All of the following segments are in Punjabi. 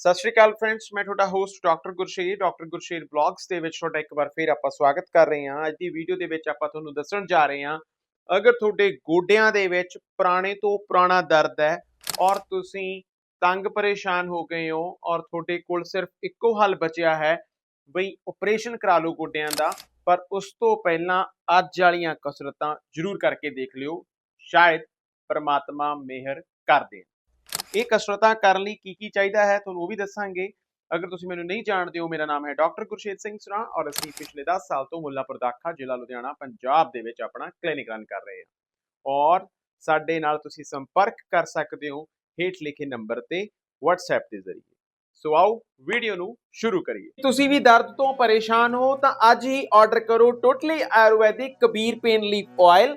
ਸਤਿ ਸ਼੍ਰੀ ਅਕਾਲ ਫਰੈਂਡਸ ਮੈਂ ਤੁਹਾਡਾ host doctor Gursher doctor Gursher blogs ਦੇ ਵਿੱਚ ਤੁਹਾਡਾ ਇੱਕ ਵਾਰ ਫੇਰ ਆਪਾਂ ਸਵਾਗਤ ਕਰ ਰਹੇ ਹਾਂ। ਅੱਜ ਦੀ ਵੀਡੀਓ ਦੇ ਵਿੱਚ ਆਪਾਂ ਤੁਹਾਨੂੰ ਦੱਸਣ ਜਾ ਰਹੇ ਹਾਂ, ਅਗਰ ਤੁਹਾਡੇ ਗੋਡਿਆਂ ਦੇ ਵਿੱਚ ਪੁਰਾਣੇ ਤੋਂ ਪੁਰਾਣਾ ਦਰਦ ਹੈ ਔਰ ਤੁਸੀਂ ਤੰਗ ਪਰੇਸ਼ਾਨ ਹੋ ਗਏ ਹੋ ਔਰ ਤੁਹਾਡੇ ਕੋਲ ਸਿਰਫ ਇੱਕੋ ਹੱਲ ਬਚਿਆ ਹੈ ਬਈ ਆਪਰੇਸ਼ਨ ਕਰਾ ਲਓ ਗੋਡਿਆਂ ਦਾ, ਪਰ ਉਸ ਤੋਂ ਪਹਿਲਾਂ ਅੱਜ ਵਾਲੀਆਂ ਕਸਰਤਾਂ ਜ਼ਰੂਰ ਕਰਕੇ ਦੇਖ ਲਿਓ, ਸ਼ਾਇਦ ਪਰਮਾਤਮਾ ਮਿਹਰ ਕਰ ਦੇ ਇਹ ਕਸਰਤਾਂ ਕਰਨ ਲਈ ਕੀ ਕੀ ਚਾਹੀਦਾ ਹੈ, ਤੁਹਾਨੂੰ ਉਹ ਵੀ ਦੱਸਾਂਗੇ। ਅਗਰ ਤੁਸੀਂ ਮੈਨੂੰ ਨਹੀਂ ਜਾਣਦੇ ਹੋ, ਮੇਰਾ ਨਾਮ ਹੈ ਡਾਕਟਰ ਗੁਰਸ਼ੇਤ ਸਿੰਘ ਸਰਾ ਔਰ ਅਸੀਂ ਪਿਛਲੇ 10 ਸਾਲ ਤੋਂ ਮੁੱਲਾਪੁਰ ਦਾਖਾ ਜ਼ਿਲ੍ਹਾ ਲੁਧਿਆਣਾ, ਪੰਜਾਬ ਦੇ ਵਿੱਚ ਆਪਣਾ ਕਲੀਨਿਕ ਰਨ ਕਰ ਰਹੇ ਹਾਂ। ਔਰ ਸਾਡੇ ਨਾਲ ਤੁਸੀਂ ਸੰਪਰਕ ਕਰ ਸਕਦੇ ਹੋ ਹੇਠ ਲਿਖੇ ਨੰਬਰ ਤੇ WhatsApp ਦੇ ਜ਼ਰੀਏ। ਸੋ ਆਓ ਵੀਡੀਓ ਨੂੰ ਸ਼ੁਰੂ ਕਰੀਏ। ਤੁਸੀਂ ਵੀ ਦਰਦ ਤੋਂ ਪਰੇਸ਼ਾਨ ਹੋ ਤਾਂ ਅੱਜ ਹੀ ਆਰਡਰ ਕਰੋ totally Ayurvedic Kabir pain leaf oil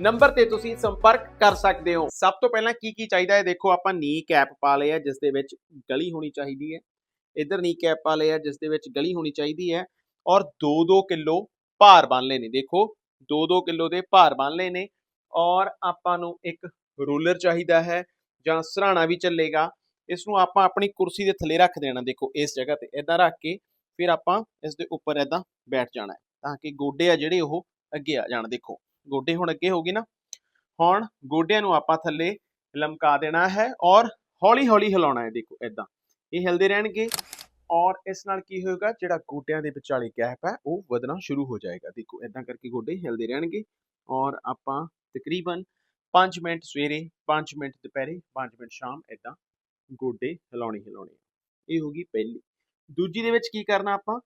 number ਤੇ ਤੁਸੀਂ ਸੰਪਰਕ ਕਰ ਸਕਦੇ ਹੋ। ਸਭ ਤੋਂ ਪਹਿਲਾਂ ਕੀ ਕੀ ਚਾਹੀਦਾ ਹੈ? ਦੇਖੋ, ਆਪਾਂ ਨੀ ਕੈਪ ਪਾ ਲਿਆ ਜਿਸ ਦੇ ਵਿੱਚ ਗਲੀ ਹੋਣੀ ਚਾਹੀਦੀ ਹੈ। ਇਧਰ ਨੀ ਕੈਪ ਪਾ ਲਏ ਆ, ਜਿਸ ਦੇ ਵਿੱਚ ਗਲੀ ਹੋਣੀ ਚਾਹੀਦੀ ਹੈ। ਔਰ 2-2 ਕਿਲੋ ਭਾਰ ਬੰਨ ਲਏ ਨੇ। ਦੇਖੋ 2-2 ਕਿਲੋ ਦੇ ਭਾਰ ਬੰਨ ਲਏ ਨੇ। ਔਰ ਆਪਾਂ ਨੂੰ ਇੱਕ ਰੂਲਰ ਚਾਹੀਦਾ ਹੈ, ਜਾਂ ਸਰਾਣਾ ਵੀ ਚੱਲੇਗਾ। ਇਸ ਨੂੰ ਆਪਾਂ ਆਪਣੀ ਕੁਰਸੀ ਦੇ ਥੱਲੇ ਰੱਖ ਦੇਣਾ, ਦੇਖੋ, ਇਸ ਜਗ੍ਹਾ ਤੇ। ਇਦਾਂ ਰੱਖ ਕੇ ਫਿਰ ਆਪਾਂ ਇਸ ਦੇ ਉੱਪਰ ਇਦਾਂ ਬੈਠ ਜਾਣਾ ਤਾਂ ਕਿ ਗੋਡੇ ਆ ਜਿਹੜੇ ਉਹ ਅੱਗੇ ਆ ਜਾਣ, ਦੇਖੋ। ਗੋਡੇ ਹੁਣ ਅੱਗੇ ਹੋ ਗਏ ਨਾ, ਹੁਣ ਗੋਡਿਆਂ ਨੂੰ ਆਪਾਂ ਥੱਲੇ ਲਮਕਾ ਦੇਣਾ ਹੈ ਔਰ ਹੌਲੀ ਹੌਲੀ ਹਿਲਾਉਣਾ ਹੈ, ਦੇਖੋ ਇਦਾਂ ਇਹ ਹਿਲਦੇ ਰਹਿਣਗੇ ਔਰ ਇਸ ਨਾਲ ਕੀ ਹੋਏਗਾ, ਜਿਹੜਾ ਗੋਡਿਆਂ ਦੇ ਵਿਚਾਲੇ ਗੈਪ ਹੈ, ਉਹ ਵਧਣਾ ਸ਼ੁਰੂ ਹੋ ਜਾਏਗਾ। ਦੇਖੋ ਇਦਾਂ ਕਰਕੇ ਗੋਡੇ ਹਿਲਦੇ ਰਹਿਣਗੇ ਔਰ ਆਪਾਂ ਤਕਰੀਬਨ 5 ਮਿੰਟ ਸਵੇਰੇ 5 ਮਿੰਟ ਦੁਪਹਿਰੇ 5 ਮਿੰਟ ਸ਼ਾਮ ਇਦਾਂ ਗੋਡੇ ਹਿਲਾਉਣੇ ਹਿਲਾਉਣੇ ਇਹ ਹੋ ਗਈ ਪਹਿਲੀ। ਦੂਜੀ ਦੇ ਵਿੱਚ ਕੀ ਕਰਨਾ ਆਪਾਂ?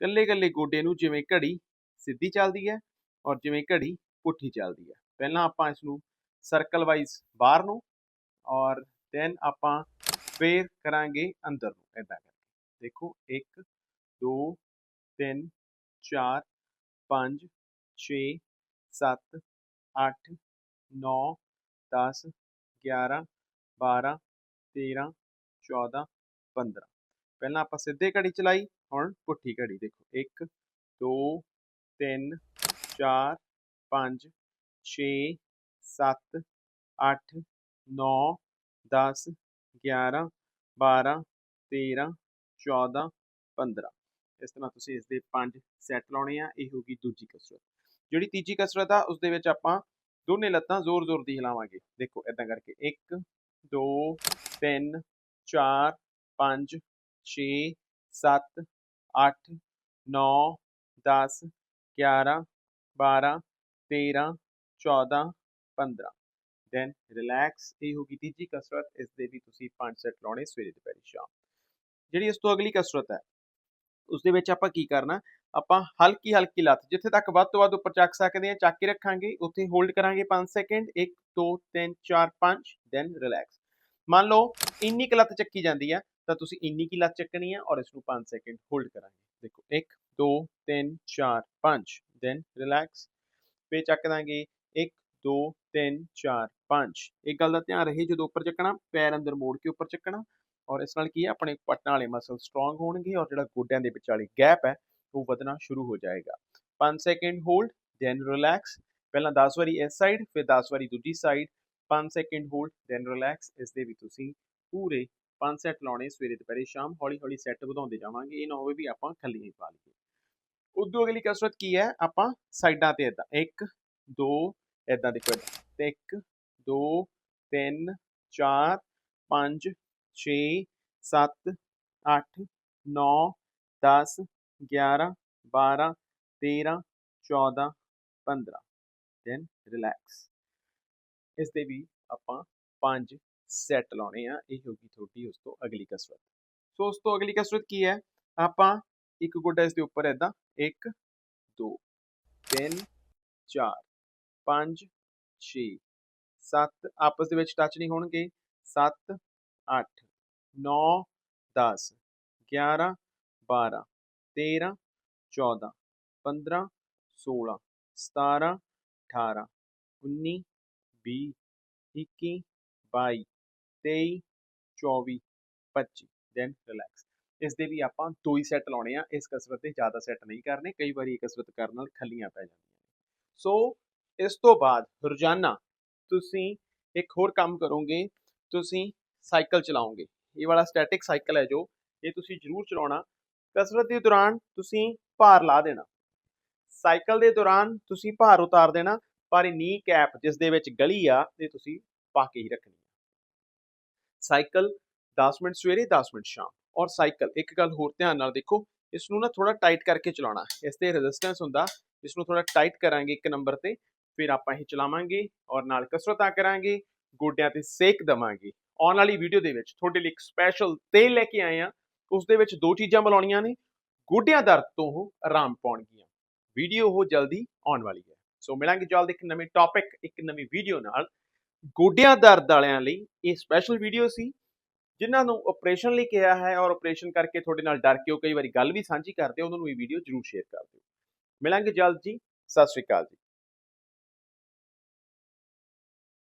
ਕੱਲੇ ਕੱਲੇ ਗੋਡੇ ਨੂੰ ਜਿਵੇਂ ਘੜੀ ਸਿੱਧੀ ਚੱਲਦੀ ਹੈ ਔਰ ਜਿਵੇਂ ਘੜੀ ਪੁੱਠੀ ਚੱਲਦੀ ਹੈ। ਪਹਿਲਾਂ ਆਪਾਂ ਇਸ ਨੂੰ ਸਰਕਲ ਵਾਈਜ਼ ਬਾਹਰ ਨੂੰ ਔਰ ਦੈਨ ਆਪਾਂ ਫੇਰ ਕਰਾਂਗੇ ਅੰਦਰ ਨੂੰ ਇਦਾਂ ਕਰਕੇ। ਦੇਖੋ 1 2 3 4 5 6 7 8 9 10 11 12 13 14 15 ਪਹਿਲਾਂ ਆਪਾਂ ਸਿੱਧੇ ਘੜੀ ਚਲਾਈ, ਹੁਣ ਪੁੱਠੀ ਘੜੀ। ਦੇਖੋ 1 2 3 4 5 6 7 8 9 10 11 12 13 14 15 ਇਸ ਤਰ੍ਹਾਂ ਤੁਸੀਂ ਇਸ ਦੇ ਪੰਜ ਸੈੱਟ ਲਾਉਣੇ ਆ, ਇਹ ਹੋਗੀ ਦੂਜੀ ਕਸਰਤ। ਜਿਹੜੀ ਤੀਜੀ ਕਸਰਤ ਆ ਉਸ ਦੇ ਵਿੱਚ ਆਪਾਂ ਦੋਨੇ ਲੱਤਾਂ ਜ਼ੋਰ-ਜ਼ੋਰ ਦੀ ਹਿਲਾਵਾਂਗੇ। ਦੇਖੋ ਇਦਾਂ ਕਰਕੇ 1 2 3 4 5 6 7 8 9 10 11 12 13 14 15 ਦੈਨ ਰਿਲੈਕਸ ਇਹ ਹੋਗੀ ਤੀਜੀ ਕਸਰਤ, ਇਸ ਦੇ ਵੀ ਤੁਸੀਂ ਪੰਜ ਸੈੱਟ ਲਾਉਣੇ ਸਵੇਰੇ, ਦੁਪਹਿਰੇ, ਸ਼ਾਮ। ਜਿਹੜੀ ਇਸ ਤੋਂ ਅਗਲੀ ਕਸਰਤ ਹੈ, ਉਸ ਦੇ ਵਿੱਚ ਆਪਾਂ ਕੀ ਕਰਨਾ, ਆਪਾਂ ਹਲਕੀ ਹਲਕੀ ਲੱਤ, ਜਿੱਥੇ ਤੱਕ ਵੱਧ ਤੋਂ ਵੱਧ ਉੱਪਰ ਚੱਕ ਸਕਦੇ ਹਾਂ, ਚੱਕ ਕੇ ਰੱਖਾਂਗੇ, ਉੱਥੇ ਹੋਲਡ ਕਰਾਂਗੇ 5 ਸੈਕਿੰਡ 1 2 3 4 5 ਦੈਨ ਰਿਲੈਕਸ ਮੰਨ ਲਓ, ਇੰਨੀ ਕੁ ਲੱਤ ਚੱਕੀ ਜਾਂਦੀ ਹੈ ਤਾਂ ਤੁਸੀਂ ਇੰਨੀ ਕੀ ਲੱਤ ਚੱਕਣੀ ਹੈ ਔਰ ਇਸ ਨੂੰ 5 ਸੈਕਿੰਡ ਹੋਲਡ ਕਰਾਂਗੇ। ਦੇਖੋ 1 2 3 4 5 ਦੈਨ ਰਿਲੈਕਸ ਫੇ ਚੱਕ ਦਾਂਗੇ। 1 2 3 4 5 ਇੱਕ ਗੱਲ ਦਾ ਧਿਆਨ ਰਹੇ ਜਦੋਂ ਉੱਪਰ ਚੱਕਣਾ, ਪੈਰ ਅੰਦਰ ਮੋੜ ਕੇ ਉੱਪਰ ਚੱਕਣਾ। ਔਰ ਇਸ ਨਾਲ ਕੀ ਹੈ, ਆਪਣੇ ਪੱਟਾਂ ਵਾਲੇ ਮਸਲ ਸਟਰੋਂਗ ਹੋਣਗੇ ਔਰ ਜਿਹੜਾ ਗੋਡਿਆਂ ਦੇ ਵਿਚਾਲੇ ਗੈਪ ਹੈ, ਉਹ ਵਧਣਾ ਸ਼ੁਰੂ ਹੋ ਜਾਏਗਾ। 5 ਸੈਕਿੰਡ ਹੋਲਡ ਦੈਨ ਰਿਲੈਕਸ ਪਹਿਲਾਂ 10 ਵਾਰੀ ਇਸ ਸਾਈਡ ਫਿਰ 10 ਵਾਰੀ ਦੂਜੀ side 5 second hold then relax ਇਸ ਦੇ ਵੀ ਤੁਸੀਂ ਪੂਰੇ 5 ਸੈੱਟ ਲਾਉਣੇ, ਸਵੇਰੇ ਦੁਪਹਿਰੇ, ਸ਼ਾਮ ਹੌਲੀ ਹੌਲੀ ਸੈੱਟ ਵਧਾਉਂਦੇ ਜਾਵਾਂਗੇ। ਇਹ ਨਾ ਹੋਵੇ ਵੀ ਆਪਾਂ ਖੱਲੀ ਹੀ ਪਾ ਲਈਏ। ਉਦੋਂ ਅਗਲੀ ਕਸਰਤ ਕੀ ਹੈ ਆਪਾਂ ਸਾਈਡਾਂ ਤੇ ਇਦਾਂ 1 2 ਇਦਾਂ ਦੇਖੋ ਇਦਾਂ 1 2 3 4 5 6 7 8 9 10 11 12 13 14 15 ਦੈਨ ਰਿਲੈਕਸ ਇਸ ਦੇ ਵੀ ਆਪਾਂ ਪੰਜ ਸੈੱਟ ਲਾਉਣੇ ਆ ਇਹ ਹੋਗੀ ਤੁਹਾਡੀ ਉਸ ਤੋਂ ਅਗਲੀ ਕਸਰਤ ਸੋ ਉਸ ਤੋਂ ਅਗਲੀ ਕਸਰਤ ਕੀ ਹੈ ਆਪਾਂ ਇੱਕ ਗੋਡਾ ਇਸ ਦੇ ਉੱਪਰ ਐਦਾਂ 1 2 3 4 5 6 7 ਆਪਸ ਦੇ ਵਿੱਚ ਟੱਚ ਨਹੀਂ ਹੋਣਗੇ 7 8 9 10 11 12 13 14 15 16 17 18 19 20 21 22 23 24 25 ਦੈਨ ਰਿਲੈਕਸ ਇਸ ਦੇ ਵੀ ਆਪਾਂ ਦੋ ਹੀ ਸੈੱਟ ਲਾਉਣੇ ਆ, ਇਸ ਕਸਰਤ ਦੇ ਜ਼ਿਆਦਾ ਸੈੱਟ ਨਹੀਂ ਕਰਨੇ, ਕਈ ਵਾਰੀ ਇਹ ਕਸਰਤ ਕਰਨ ਨਾਲ ਖੱਲੀਆਂ ਪੈ ਜਾਂਦੀਆਂ ਸੋ ਇਸ ਤੋਂ ਬਾਅਦ ਰੋਜ਼ਾਨਾ ਤੁਸੀਂ ਇੱਕ ਹੋਰ ਕੰਮ ਕਰੋਗੇ, ਤੁਸੀਂ ਸਾਈਕਲ ਚਲਾਓਗੇ। ਇਹ ਵਾਲਾ ਸਟੈਟਿਕ ਸਾਈਕਲ ਹੈ ਜੋ, ਇਹ ਤੁਸੀਂ ਜ਼ਰੂਰ ਚਲਾਉਣਾ। ਕਸਰਤ ਦੇ ਦੌਰਾਨ ਤੁਸੀਂ ਭਾਰ ਲਾ ਦੇਣਾ। ਸਾਈਕਲ ਦੇ ਦੌਰਾਨ ਤੁਸੀਂ ਭਾਰ ਉਤਾਰ ਦੇਣਾ, ਪਰ ਇਹ ਨੀ ਕੈਪ ਜਿਸ ਦੇ ਵਿੱਚ ਗਲੀ ਆ, ਇਹ ਤੁਸੀਂ ਪਾ ਕੇ ਹੀ ਰੱਖਣੀ ਸਾਈਕਲ 10 ਮਿੰਟ ਸਵੇਰੇ 10 ਮਿੰਟ ਸ਼ਾਮ। ਔਰ ਸਾਈਕਲ। ਇੱਕ ਗੱਲ ਹੋਰ ਧਿਆਨ ਨਾਲ ਦੇਖੋ ਇਸ ਨੂੰ ਨਾ ਥੋੜਾ ਟਾਈਟ ਕਰਕੇ ਚਲਾਉਣਾ ਇਸ ਤੇ ਰੈਜ਼ਿਸਟੈਂਸ ਹੁੰਦਾ ਇਸ ਨੂੰ ਥੋੜਾ ਟਾਈਟ ਕਰਾਂਗੇ ਇੱਕ ਨੰਬਰ ਤੇ, ਫਿਰ ਆਪਾਂ ਇਹ ਚਲਾਵਾਂਗੇ ਔਰ ਨਾਲ ਕਸਰਤਾਂ ਕਰਾਂਗੇ, ਗੋਡਿਆਂ ਤੇ ਸੇਕ ਦਵਾਂਗੇ। ਆਉਣ ਵਾਲੀ ਵੀਡੀਓ ਦੇ ਵਿੱਚ ਤੁਹਾਡੇ ਲਈ ਇੱਕ ਸਪੈਸ਼ਲ ਤੇਲ ਲੈ ਕੇ ਆਏ ਆ ਉਸ ਦੇ ਵਿੱਚ ਦੋ ਚੀਜ਼ਾਂ ਮਿਲਾਉਣੀਆਂ ਨੇ, ਗੋਡਿਆਂ ਦਰਦ ਤੋਂ ਉਹ ਆਰਾਮ ਪਾਉਣਗੀਆਂ। ਵੀਡੀਓ ਉਹ ਜਲਦੀ ਆਉਣ ਵਾਲੀ ਹੈ। ਸੋ ਮਿਲਾਂਗੇ ਜਲਦ ਇੱਕ ਨਵੇਂ ਟੌਪਿਕ ਇੱਕ ਨਵੀਂ ਵੀਡੀਓ ਨਾਲ। ਗੋਡਿਆਂ ਦਰਦ ਵਾਲਿਆਂ ਲਈ ਇਹ ਸਪੈਸ਼ਲ ਵੀਡੀਓ ਸੀ। ਜਿਨ੍ਹਾਂ ਨੂੰ ਆਪਰੇਸ਼ਨ ਲਈ ਕਿਹਾ ਹੈ ਔਰ ਆਪਰੇਸ਼ਨ ਕਰਕੇ ਤੁਹਾਡੇ ਨਾਲ ਡਰ ਕੇ ਉਹ ਕਈ ਵਾਰੀ ਗੱਲ ਵੀ ਸਾਂਝੀ ਕਰਦੇ ਉਹਨਾਂ ਨੂੰ ਇਹ ਵੀਡੀਓ ਜਰੂਰ ਸ਼ੇਅਰ ਕਰ ਦਿਓ। ਮਿਲਾਂਗੇ ਜਲਦ ਜੀ, ਸਤਿ ਸ਼੍ਰੀ ਅਕਾਲ ਜੀ।